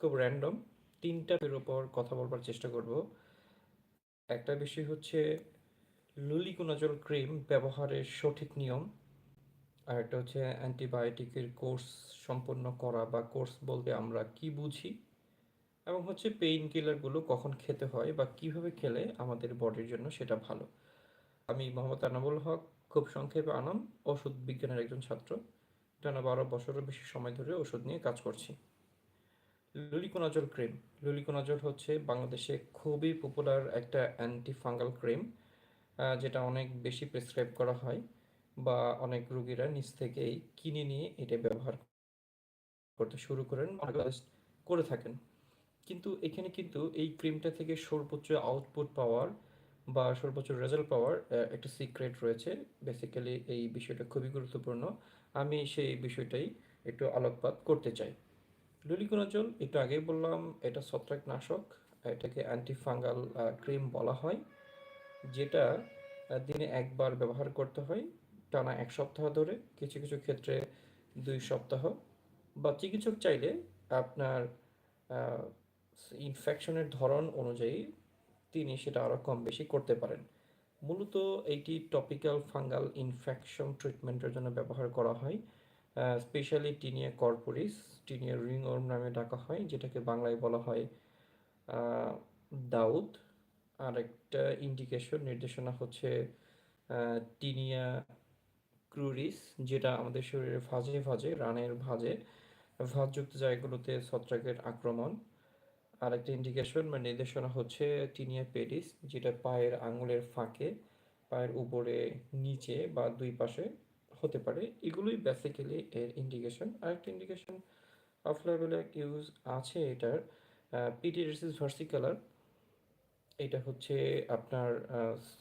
খুব র্যান্ডম তিনটার উপর কথা বলবার চেষ্টা করব। একটা বিষয় হচ্ছে, লুলিকোনাজল ক্রিম ব্যবহারের সঠিক নিয়ম। আর একটা হচ্ছে, অ্যান্টিবায়োটিকের কোর্স সম্পন্ন করা বা কোর্স বলতে আমরা কি বুঝি? এবং হচ্ছে, পেইন কিলারগুলো কখন খেতে হয় বা কীভাবে খেলে আমাদের বডির জন্য সেটা ভালো। আমি মোহাম্মদ আনাবুল হক, খুব সংক্ষেপে আনাম, ওষুধ বিজ্ঞানের একজন ছাত্র। টানা বারো বছরের বেশি সময় ধরে ওষুধ নিয়ে কাজ করছি। Luliconazole cream. লুলিকোনাজল হচ্ছে বাংলাদেশে খুবই পপুলার একটা অ্যান্টি ফাঙ্গাল ক্রিম যেটা অনেক বেশি প্রেসক্রাইব করা হয় বা অনেক রুগীরা নিজ থেকেই কিনে নিয়ে এটা ব্যবহার করতে শুরু করেন করে থাকেন। কিন্তু এখানে কিন্তু এই ক্রিমটা থেকে সর্বোচ্চ আউটপুট পাওয়ার বা সর্বোচ্চ রেজাল্ট পাওয়ার একটা সিক্রেট রয়েছে। বেসিক্যালি এই বিষয়টা খুবই গুরুত্বপূর্ণ। আমি সেই বিষয়টাই একটু আলোকপাত করতে চাই। লুলিকোনাজল, একটু আগেই বললাম, এটা ছত্রাকনাশক, এটাকে অ্যান্টিফাঙ্গাল ক্রিম বলা হয়, যেটা দিনে একবার ব্যবহার করতে হয়, টানা এক সপ্তাহ ধরে, কিছু কিছু ক্ষেত্রে দুই সপ্তাহ, বা চিকিৎসক চাইলে আপনার ইনফেকশনের ধরন অনুযায়ী তিনি সেটা আরও কম বেশি করতে পারেন। মূলত এইটি টপিক্যাল ফাঙ্গাল ইনফেকশন ট্রিটমেন্টের জন্য ব্যবহার করা হয়। Specially tinea corporis tinea ringworm নামে ডাকা হয়, যেটাকে বাংলায় বলা হয় দাউদ। আর একটা ইন্ডিকেশন নির্দেশনা হচ্ছে টিনিয়া ক্রুরিস যেটা আমাদের শরীরে ভাজে ভাজে, রানের ভাজে, ভাজযুক্ত জায়গাগুলোতে ছত্রাকের আক্রমণ। আর একটা ইন্ডিকেশন বা নির্দেশনা হচ্ছে টিনিয়া পেডিস যেটা পায়ের আঙুলের ফাঁকে, পায়ের উপরে, নিচে বা দুই পাশে হতে পারে। এগুলোই বেসিক্যালি এর ইন্ডিকেশন আরেকটা ইন্ডিকেশন অফ লেভেল ইউজ আছে এটার পিটিরিসিস ভার্সিকালার এটা হচ্ছে আপনার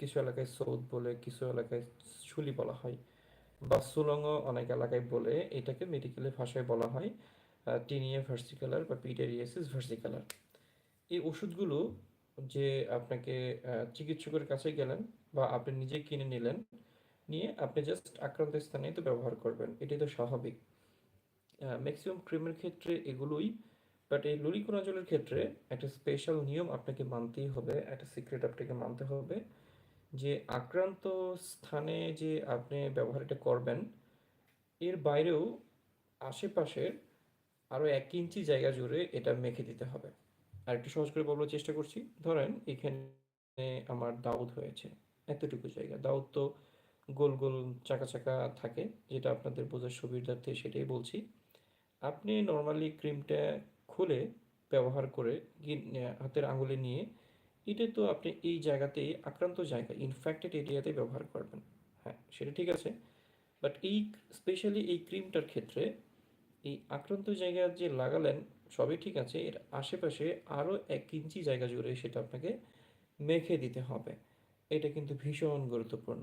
কিছু এলাকায় সৌদ বলে, কিছু এলাকায় শুলি বলা হয় বা সুলঙ্গ অনেক এলাকায় বলে এটাকে মেডিকেলের ভাষায় বলা হয় টিনিয়া ভার্সিকালার বা পিটেরিয়াসিস ভার্সিকালার এই ওষুধগুলো যে আপনাকে চিকিৎসকের কাছে গেলেন বা আপনি নিজে কিনে নিলেন নিয়ে আপনি জাস্ট আক্রান্ত স্থানে তো ব্যবহার করবেন। এটাই তো স্বাভাবিক। ম্যাক্সিমাম ক্রিমের ক্ষেত্রে এগুলোই বাট এই লুরিকোনাজলের ক্ষেত্রে একটা স্পেশাল নিয়ম আপনাকে মানতেই হবে, একটা সিক্রেট আপনাকে মানতে হবে যে আক্রান্ত স্থানে যে আপনি ব্যবহারটা করবেন, এর বাইরেও আশেপাশের আরও এক ইঞ্চি জায়গা জুড়ে এটা মেখে দিতে হবে। আর একটু সহজ করে বলবার চেষ্টা করছি, ধরেন এখানে আমার দাউদ হয়েছে, এতটুকু জায়গা। দাউদ তো গোল গোল চাকা চাকা থাকে, যেটা আপনাদের বোঝার সুবিধার্থে সেটাই বলছি। আপনি নর্মালি ক্রিমটা খুলে ব্যবহার করে হাতের আঙুলে নিয়ে, এটা তো আপনি এই জায়গাতেই আক্রান্ত জায়গা ইনফেক্টেড এরিয়াতে ব্যবহার করবেন। হ্যাঁ সেটা ঠিক আছে। বাট এই স্পেশালি এই ক্রিমটার ক্ষেত্রে এই আক্রান্ত জায়গা যে লাগালেন, সবই ঠিক আছে, এর আশেপাশে আরও এক ইঞ্চি জায়গা জুড়ে সেটা আপনাকে মেখে দিতে হবে। এটা কিন্তু ভীষণ গুরুত্বপূর্ণ।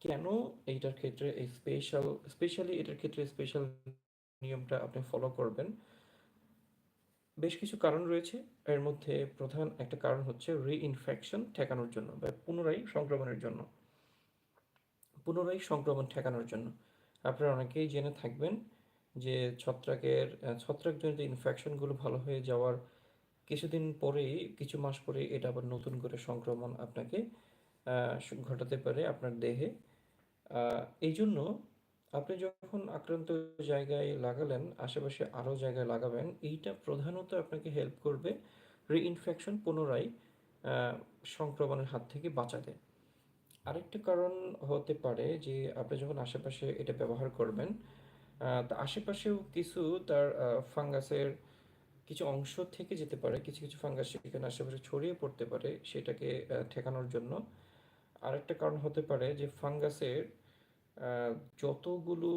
কেন এইটার ক্ষেত্রে এই স্পেশাল স্পেশালি এটার ক্ষেত্রে স্পেশাল নিয়মটা আপনি ফলো করবেন? বেশ কিছু কারণ রয়েছে। এর মধ্যে প্রধান একটা কারণ হচ্ছে রিইনফেকশন ঠেকানোর জন্য বা পুনরায় সংক্রমণের জন্য। পুনরায় সংক্রমণ ঠেকানোর জন্য। আপনারা অনেকেই জেনে থাকবেন যে ছত্রাকের, ছত্রাকজনিত ইনফেকশনগুলো ভালো হয়ে যাওয়ার কিছুদিন পরেই, কিছু মাস পরে এটা আবার নতুন করে সংক্রমণ আপনাকে ঘটাতে পারে আপনার দেহে। এই জন্য আপনি যখন আক্রান্ত জায়গায় লাগালেন, আশেপাশে আরও জায়গায় লাগাবেন, এইটা প্রধানত আপনাকে হেল্প করবে রিইনফেকশন পুনরায় সংক্রমণের হাত থেকে বাঁচাতে। আরেকটা কারণ হতে পারে যে আপনি যখন আশেপাশে এটা ব্যবহার করবেন তা আশেপাশেও কিছু তার ফাঙ্গাসের কিছু অংশ থেকে যেতে পারে, কিছু কিছু ফাঙ্গাস সেখানে আশেপাশে ছড়িয়ে পড়তে পারে সেটাকে ঠেকানোর জন্য। আরেকটা কারণ হতে পারে যে ফাঙ্গাসের যতগুলো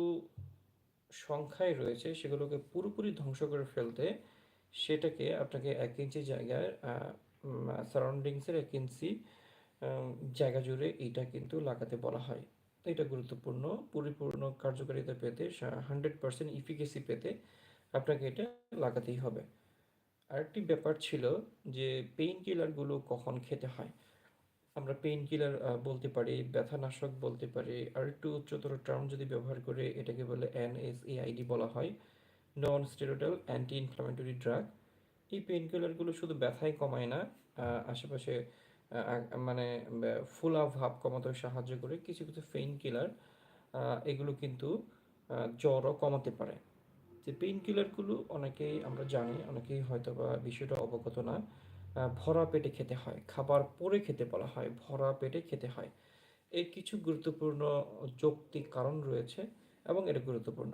সংখ্যায় রয়েছে সেগুলোকে পুরোপুরি ধ্বংস করে ফেলতে সেটাকে আপনাকে এক ইঞ্চি জায়গায় সারাউন্ডিংসের এক ইঞ্চি জায়গা জুড়ে এইটা কিন্তু লাগাতে বলা হয়। এটা গুরুত্বপূর্ণ, পরিপূর্ণ কার্যকারিতা পেতে হান্ড্রেড পার্সেন্ট ইফিকেসি পেতে আপনাকে এটা লাগাতেই হবে। আরেকটি ব্যাপার ছিল যে পেইন কিলারগুলো কখন খেতে হয়। আমরা পেইন কিলার বলতে পারি, ব্যথানাশক বলতে পারি, আর একটু উচ্চতর টার্ম যদি ব্যবহার করে, এটাকে বলে এনএসএআইডি বলা হয় non steroidal anti inflammatory drug এই পেইন কিলারগুলো শুধু ব্যথাই কমায় না আশেপাশে মানে ফুলা ভাব কমাতেও সাহায্য করে, কিছু কিছু পেইন কিলার এগুলো কিন্তু জ্বরও কমাতে পারে। যে পেইন কিলারগুলো অনেকেই আমরা জানি, অনেকেই হয়তো বা বিষয়টা অবগত না ভরা পেটে খেতে হয়। খাবার পরে খেতে বলা হয়, ভরা পেটে খেতে হয়। এর কিছু গুরুত্বপূর্ণ যৌক্তিক কারণ রয়েছে এবং এটা গুরুত্বপূর্ণ।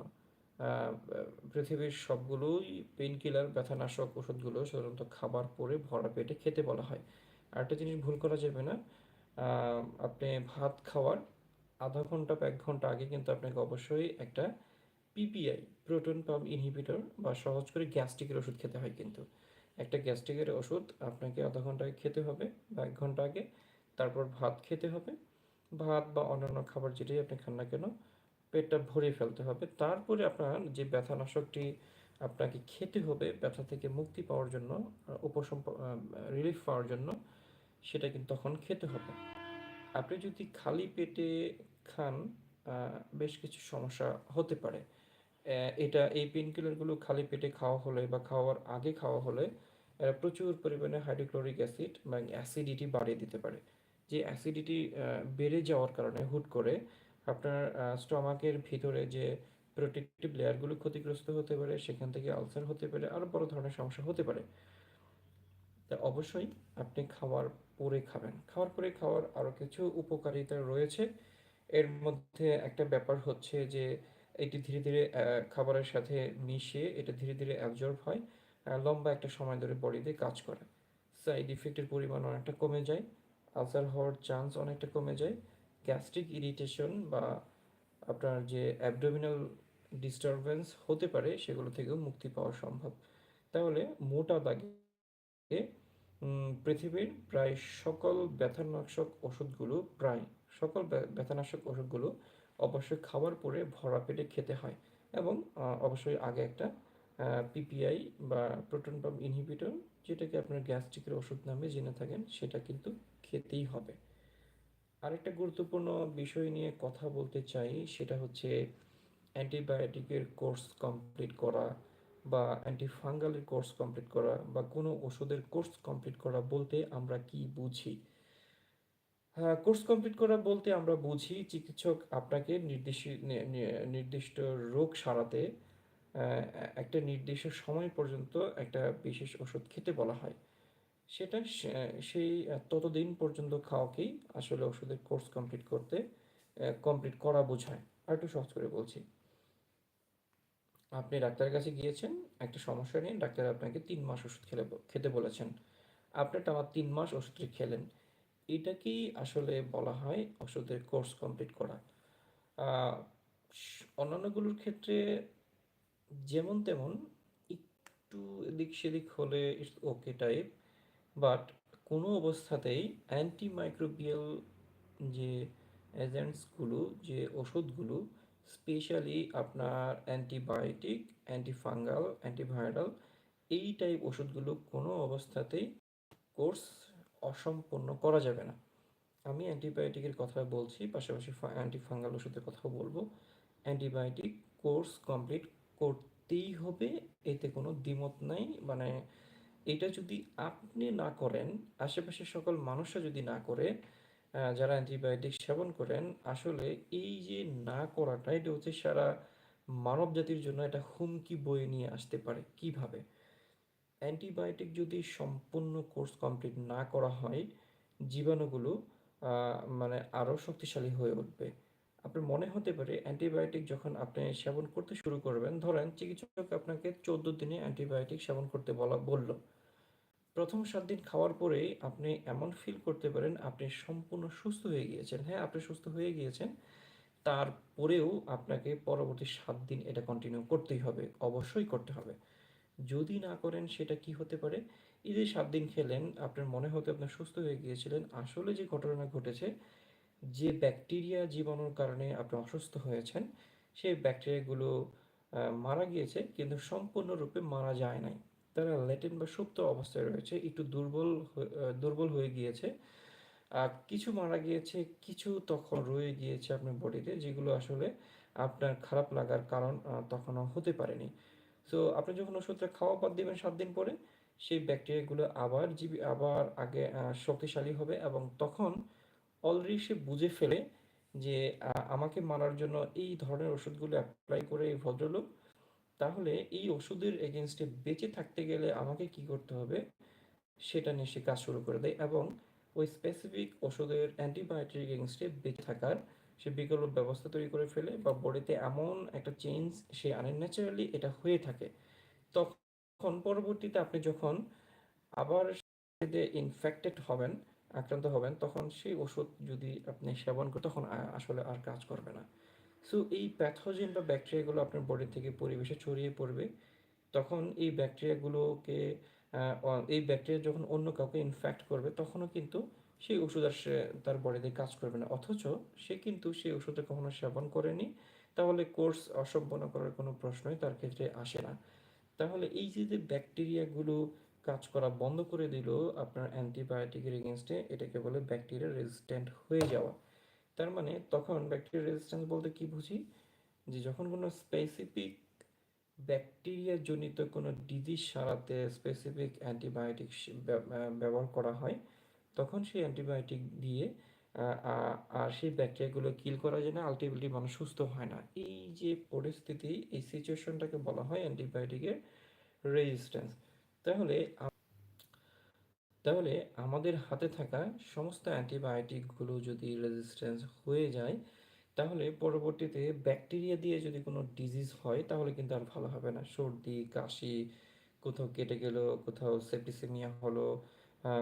পৃথিবীর সবগুলোই পেইন কিলার ব্যথানাশক ওষুধগুলো সাধারণত খাবার পরে ভরা পেটে খেতে বলা হয়। আর একটা জিনিস ভুল করা যাবে না। আপনি ভাত খাওয়ার আধা ঘণ্টা বা এক ঘণ্টা আগে কিন্তু আপনাকে অবশ্যই একটা পিপিআই প্রোটন পাম্প ইনহিবিটর বা সহজ করে গ্যাস্ট্রিকের ওষুধ খেতে হয় কিন্তু। একটা গ্যাস্ট্রিকের ওষুধ, আপনাকে আধা ঘণ্টা আগে খেতে হবে বা এক ঘণ্টা আগে। তারপর ভাত খেতে হবে। ভাত বা অন্যান্য খাবার যেটাই আপনি খান না কেন, পেটটা ভরে ফেলতে হবে। তারপরে আপনার যে ব্যথানাশকটি আপনাকে খেতে হবে, ব্যথা থেকে মুক্তি পাওয়ার জন্য উপশম রিলিফ পাওয়ার জন্য, সেটা কিন্তু তখন খেতে হবে। আপনি যদি খালি পেটে খান বেশ কিছু সমস্যা হতে পারে। এটা এই পেইনকিলারগুলো খালি পেটে খাওয়া হলে বা খাওয়ার আগে খাওয়া হলে প্রচুর পরিমাণে হাইড্রোক্লোরিক অ্যাসিড বা অ্যাসিডিটি বাড়িয়ে দিতে পারে। যে অ্যাসিডিটি বেড়ে যাওয়ার কারণে হুট করে আপনার স্টমাকের ভিতরে যে প্রোটেক্টিভ লেয়ারগুলো ক্ষতিগ্রস্ত হতে পারে, সেখান থেকে আলসার হতে পারে আরও বড় ধরনের সমস্যা হতে পারে। তা অবশ্যই আপনি খাওয়ার পরে খাবেন। খাওয়ার পরে খাওয়ার আরও কিছু উপকারিতা রয়েছে। এর মধ্যে একটা ব্যাপার হচ্ছে যে, এটি ধীরে ধীরে খাবারের সাথে মিশে এটা ধীরে ধীরে অ্যাবজর্ব হয়। লম্বা একটা সময় ধরে বডিতে কাজ করে। সাইড ইফেক্টের পরিমাণ অনেকটা কমে যায় আলসার হওয়ার চান্স অনেকটা কমে যায় গ্যাস্ট্রিক ইরিটেশন বা আপনার যে অ্যাবডোমিনাল ডিস্টারবেন্স হতে পারে, সেগুলো থেকেও মুক্তি পাওয়া সম্ভব। তাহলে মোটা দাগে পৃথিবীর প্রায় সকল ব্যথানাশক ওষুধগুলো, প্রায় সকল ব্যথানাশক ওষুধগুলো অবশ্যই খাবার পরে ভরা পেটে খেতে হয় এবং অবশ্যই আগে একটা পিপিআই বা প্রোটন পাম্প ইনহিবিটর, যেটাকে আপনার গ্যাস্ট্রিকের ওষুধ নামে জেনে থাকেন, সেটা কিন্তু খেতেই হবে। আরেকটা গুরুত্বপূর্ণ বিষয় নিয়ে কথা বলতে চাই, সেটা হচ্ছে অ্যান্টিবায়োটিকের কোর্স কমপ্লিট করা বা অ্যান্টিফাঙ্গালের কোর্স কমপ্লিট করা বা কোনো ওষুধের কোর্স কমপ্লিট করা বলতে আমরা কি বুঝি? হ্যাঁ কোর্স কমপ্লিট করা বলতে আমরা বুঝি চিকিৎসক আপনাকে নির্দিষ্ট নির্দিষ্ট রোগ সারাতে একটা নির্দিষ্ট সময় পর্যন্ত একটা বিশেষ ওষুধ খেতে বলা হয়। সেটা সেই ততদিন পর্যন্ত খাওয়াকেই আসলে ওষুধের কোর্স কমপ্লিট করতে কমপ্লিট করা বোঝায়। আর একটু সহজ করে বলছি। আপনি ডাক্তারের কাছে গিয়েছেন, একটা সমস্যা নিয়ে ডাক্তার আপনাকে তিন মাস ওষুধ খেলে, খেতে বলেছেন। আপনি টানা তিন মাস ওষুধটি খেলেন। এটাকেই আসলে বলা হয় ওষুধের কোর্স কমপ্লিট করা? অন্যান্যগুলোর ক্ষেত্রে যেমন তেমন একটু এদিক সেদিক হলে ইটস ওকে টাইপ বাট কোনো অবস্থাতেই অ্যান্টিমাইক্রোবিয়াল যে এজেন্টসগুলো যে ওষুধগুলো স্পেশালি আপনার অ্যান্টিবায়োটিক অ্যান্টিফাঙ্গাল অ্যান্টিভাইরাল এই টাইপ ওষুধগুলো কোনো অবস্থাতেই কোর্স অসম্পূর্ণ করা যাবে না। আমি অ্যান্টিবায়োটিকের কথা বলছি, পাশাপাশি অ্যান্টিফাঙ্গাল ওষুধের কথাও বলব। অ্যান্টিবায়োটিক কোর্স কমপ্লিট করতেই হবে, এতে কোনো দ্বিমত নাই। মানে এটা যদি আপনি না করেন, আশেপাশের সকল মানুষরা যদি না করে যারা অ্যান্টিবায়োটিক সেবন করেন, আসলে এই যে না করাটা, এটা হচ্ছে সারা মানব জাতির জন্য এটা হুমকি বয়ে নিয়ে আসতে পারে। কীভাবে? অ্যান্টিবায়োটিক যদি সম্পূর্ণ কোর্স কমপ্লিট না করা হয়, জীবাণুগুলো মানে আরও শক্তিশালী হয়ে উঠবে। আপনার মনে হতে পারে অ্যান্টিবায়োটিক যখন আপনি সেবন করতে শুরু করবেন, ধরেন চিকিৎসক আপনাকে চোদ্দ দিনে অ্যান্টিবায়োটিক সেবন করতে বলা, বলল। প্রথম সাত দিন খাওয়ার পরেই আপনি এমন ফিল করতে পারেন আপনি সম্পূর্ণ সুস্থ হয়ে গিয়েছেন। হ্যাঁ আপনি সুস্থ হয়ে গিয়েছেন। তারপরেও আপনাকে পরবর্তী সাত দিন এটা কন্টিনিউ করতেই হবে, অবশ্যই করতে হবে। যদি না করেন সেটা কি হতে পারে? এই যে সাত দিন খেলেন, আপনার মনে হতে আপনার সুস্থ হয়ে গিয়েছিলেন। আসলে যে ঘটনা ঘটেছে যে ব্যাকটেরিয়া জীবাণুর কারণে আপনি অসুস্থ হয়েছেন, সেই ব্যাকটেরিয়াগুলো মারা গিয়েছে, কিন্তু সম্পূর্ণরূপে মারা যায় নাই। তারা ল্যাটেন বা সুপ্ত অবস্থায় রয়েছে, একটু দুর্বল দুর্বল হয়ে গিয়েছে। আর কিছু মারা গিয়েছে, কিছু তখন রয়ে গিয়েছে আপনার বডিতে, যেগুলো আসলে আপনার খারাপ লাগার কারণ তখনও হতে পারেনি। সো আপনি যখন ওষুধটা খাওয়া বাদ দিবেন সাত দিন পরে, সেই ব্যাকটেরিয়াগুলো আবার জীবী, আবার আগে শক্তিশালী হবে এবং তখন অলরেডি সে বুঝে ফেলে যে আমাকে মারার জন্য এই ধরনের ওষুধগুলো অ্যাপ্লাই করে এই ভদ্রলোক, তাহলে এই ওষুধের এগেনস্টে বেঁচে থাকতে গেলে আমাকে কি করতে হবে? সেটা নিয়ে সে কাজ শুরু করে দেয় এবং ওই স্পেসিফিক ওষুধের অ্যান্টিবায়োটিক এগেনস্টে বেঁচে থাকার সে বিকল্প ব্যবস্থা তৈরি করে ফেলে বা বডিতে এমন একটা চেঞ্জ সে আনে ন্যাচারালি এটা হয়ে থাকে। তখন পরবর্তীতে আপনি যখন আবার ইনফেক্টেড হবেন আক্রান্ত হবেন, তখন সেই ওষুধ যদি আপনি সেবন করেন, তখন আসলে আর কাজ করবে না। সো এই প্যাথোজেন বা ব্যাকটেরিয়াগুলো আপনার বডি থেকে পরিবেশে ছড়িয়ে পড়বে, তখন এই ব্যাকটেরিয়াগুলোকে এই ব্যাকটেরিয়া যখন অন্য কাউকে ইনফেক্ট করবে, তখনও কিন্তু সেই ওষুধ আর সে তার বডিতে কাজ করবে না। অথচ সে কিন্তু সেই ওষুধটা কখনো সেবন করেনি, তাহলে কোর্স অসম্পন্ন করার কোনো প্রশ্নই তার ক্ষেত্রে আসে না। তাহলে এই যে ব্যাকটেরিয়াগুলো কাজ করা বন্ধ করে দিল আপনার অ্যান্টিবায়োটিকের এগেনস্টে এটাকে বলে ব্যাকটেরিয়া রেজিস্ট্যান্ট হয়ে যাওয়া। তার মানে তখন ব্যাকটেরিয়া রেজিস্ট্যান্স বলতে কি বুঝি? যে যখন কোনো স্পেসিফিক ব্যাকটেরিয়া জনিত কোনো ডিজিজ সারাতে স্পেসিফিক অ্যান্টিবায়োটিক ব্যবহার করা হয়, তখন সেই অ্যান্টিবায়োটিক দিয়ে আর সেই ব্যাকটেরিয়াগুলো কিল করা যায় না আলটিমেটলি মানুষ সুস্থ হয় না। এই যে পরিস্থিতি, এই সিচুয়েশনটাকে বলা হয় অ্যান্টিবায়োটিকের রেজিস্ট্যান্স তাহলে তাহলে আমাদের হাতে থাকা সমস্ত অ্যান্টিবায়োটিকগুলো যদি রেজিস্ট্যান্স হয়ে যায়, তাহলে পরবর্তীতে ব্যাকটেরিয়া দিয়ে যদি কোনো ডিজিজ হয়, তাহলে কিন্তু আর ভালো হবে না। সর্দি, কাশি, কোথাও কেটে গেল, কোথাও সেপ্টিসেমিয়া হলো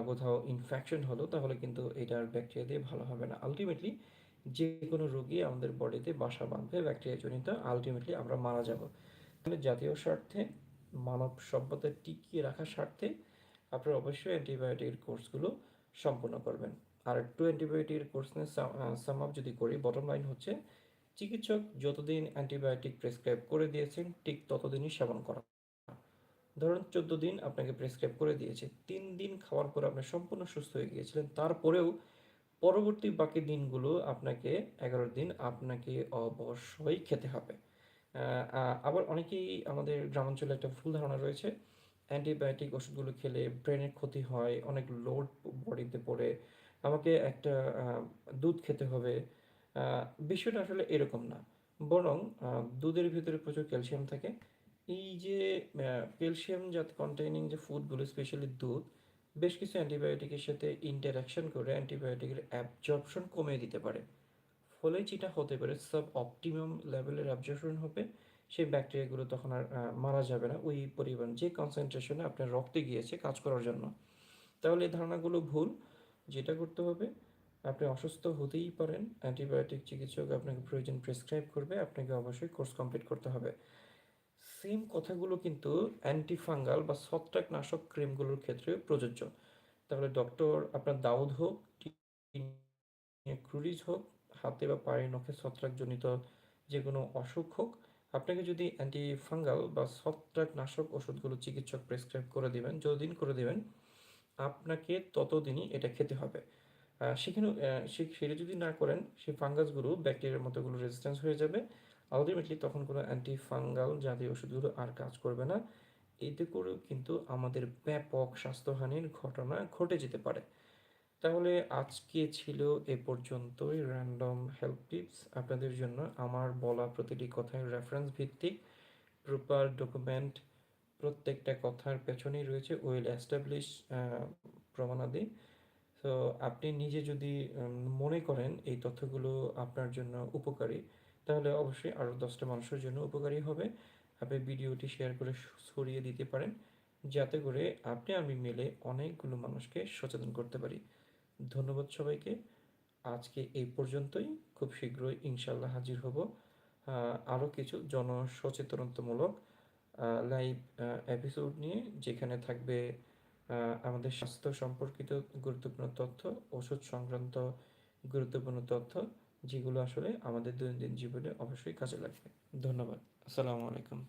কোথাও ইনফেকশন হলো, তাহলে কিন্তু এটা আর ব্যাকটেরিয়া দিয়ে ভালো হবে না। আলটিমেটলি যে কোনো রোগী আমাদের বডিতে বাসা বাঁধবে ব্যাকটেরিয়া জনিত আলটিমেটলি আমরা মারা যাব। তাহলে জাতীয় স্বার্থে মানব সভ্যতা টিকিয়ে রাখার স্বার্থে আপনারা অবশ্যই অ্যান্টিবায়োটিকের কোর্সগুলো সম্পূর্ণ করবেন। আর একটু অ্যান্টিবায়োটিকের কোর্স নিয়ে সাম আপ যদি করি বটম লাইন হচ্ছে চিকিৎসক যতদিন অ্যান্টিবায়োটিক প্রেসক্রাইব করে দিয়েছেন, ঠিক ততদিনই সেবন করা। ধরুন চোদ্দ দিন আপনাকে প্রেসক্রাইব করে দিয়েছে, তিন দিন খাওয়ার পর আপনি সম্পূর্ণ সুস্থ হয়ে গিয়েছিলেন, তারপরেও পরবর্তী বাকি দিনগুলো আপনাকে এগারো দিন আপনাকে অবশ্যই খেতে হবে। আবার অনেকেই আমাদের গ্রামাঞ্চলে একটা ভুল ধারণা রয়েছে। অ্যান্টিবায়োটিক ওষুধগুলো খেলে ব্রেনের ক্ষতি হয়, অনেক লোড বডিতে পড়ে। আমাকে একটা দুধ খেতে হবে। বিষয়টা আসলে এরকম না। বরং দুধের ভিতরে প্রচুর ক্যালসিয়াম থাকে। এই যে ক্যালসিয়াম জাত কন্টেইনিং যে ফুডগুলো স্পেশালি দুধ, বেশ কিছু অ্যান্টিবায়োটিকের সাথে ইন্টারাকশন করে অ্যান্টিবায়োটিকের অ্যাবজর্পশন কমিয়ে দিতে পারে। ফলে যেটা হতে পারে সাব অপটিমাম লেভেলের অ্যাবজর্পশন হবে সেই ব্যাকটেরিয়াগুলো তখন আর মারা যাবে না ওই পরিমাণ যে কনসেন্ট্রেশনে আপনার রক্তে গিয়েছে কাজ করার জন্য তাহলে এই ধারণাগুলো ভুল যেটা করতে হবে আপনি অসুস্থ হতেই পারেন অ্যান্টিবায়োটিক চিকিৎসক আপনাকে প্রয়োজন প্রেসক্রাইব করবে আপনাকে অবশ্যই কোর্স কমপ্লিট করতে হবে সেম কথাগুলো কিন্তু অ্যান্টিফাঙ্গাল বা ছত্রাকনাশক ক্রিমগুলোর ক্ষেত্রে প্রযোজ্য তাহলে ডক্টর আপনার দাউদ হোক ক্রুরিজ হোক হাতে বা পায়ে নখে ছত্রাকজনিত যে কোনো অসুখ হোক, আপনাকে যদি অ্যান্টিফাঙ্গাল বা ছত্রাকনাশক ওষুধগুলো চিকিৎসক প্রেসক্রাইব করে দেবেন, যতদিন করে দেবেন, আপনাকে ততদিনই এটা খেতে হবে। সেখানে সেটা যদি না করেন সেই ফাঙ্গাসগুলো ব্যাকটেরিয়ার মতোগুলো রেজিস্ট্যান্স হয়ে যাবে। আলটিমেটলি তখন কোনো অ্যান্টিফাঙ্গাল জাতীয় ওষুধগুলো আর কাজ করবে না। এতে করেও কিন্তু আমাদের ব্যাপক স্বাস্থ্যহানির ঘটনা ঘটে যেতে পারে। তাহলে আজকে ছিল এ পর্যন্তই র্যান্ডম হেল্প টিপস আপনাদের জন্য আমার বলা প্রতিটি কথায় রেফারেন্স ভিত্তিক। প্রপার ডকুমেন্ট প্রত্যেকটা কথার পেছনেই রয়েছে ওয়েল অ্যাস্টাবলিশ প্রমাণাদি। তো আপনি নিজে যদি মনে করেন এই তথ্যগুলো আপনার জন্য উপকারী, তাহলে অবশ্যই আরও দশটা মানুষের জন্য উপকারী হবে। আপনি ভিডিওটি শেয়ার করে ছড়িয়ে দিতে পারেন, যাতে করে আপনি আমি মিলে অনেকগুলো মানুষকে সচেতন করতে পারি। ধন্যবাদ সবাইকে। আজকে এই পর্যন্তই। খুব শীঘ্রই ইনশাল্লাহ হাজির হব। আরও কিছু জনসচেতনতামূলক লাইভ এপিসোড নিয়ে, যেখানে থাকবে আমাদের স্বাস্থ্য সম্পর্কিত গুরুত্বপূর্ণ তথ্য, ওষুধ সংক্রান্ত গুরুত্বপূর্ণ তথ্য, যেগুলো আসলে আমাদের দৈনন্দিন জীবনে অবশ্যই কাজে লাগবে। ধন্যবাদ। আসসালামু আলাইকুম।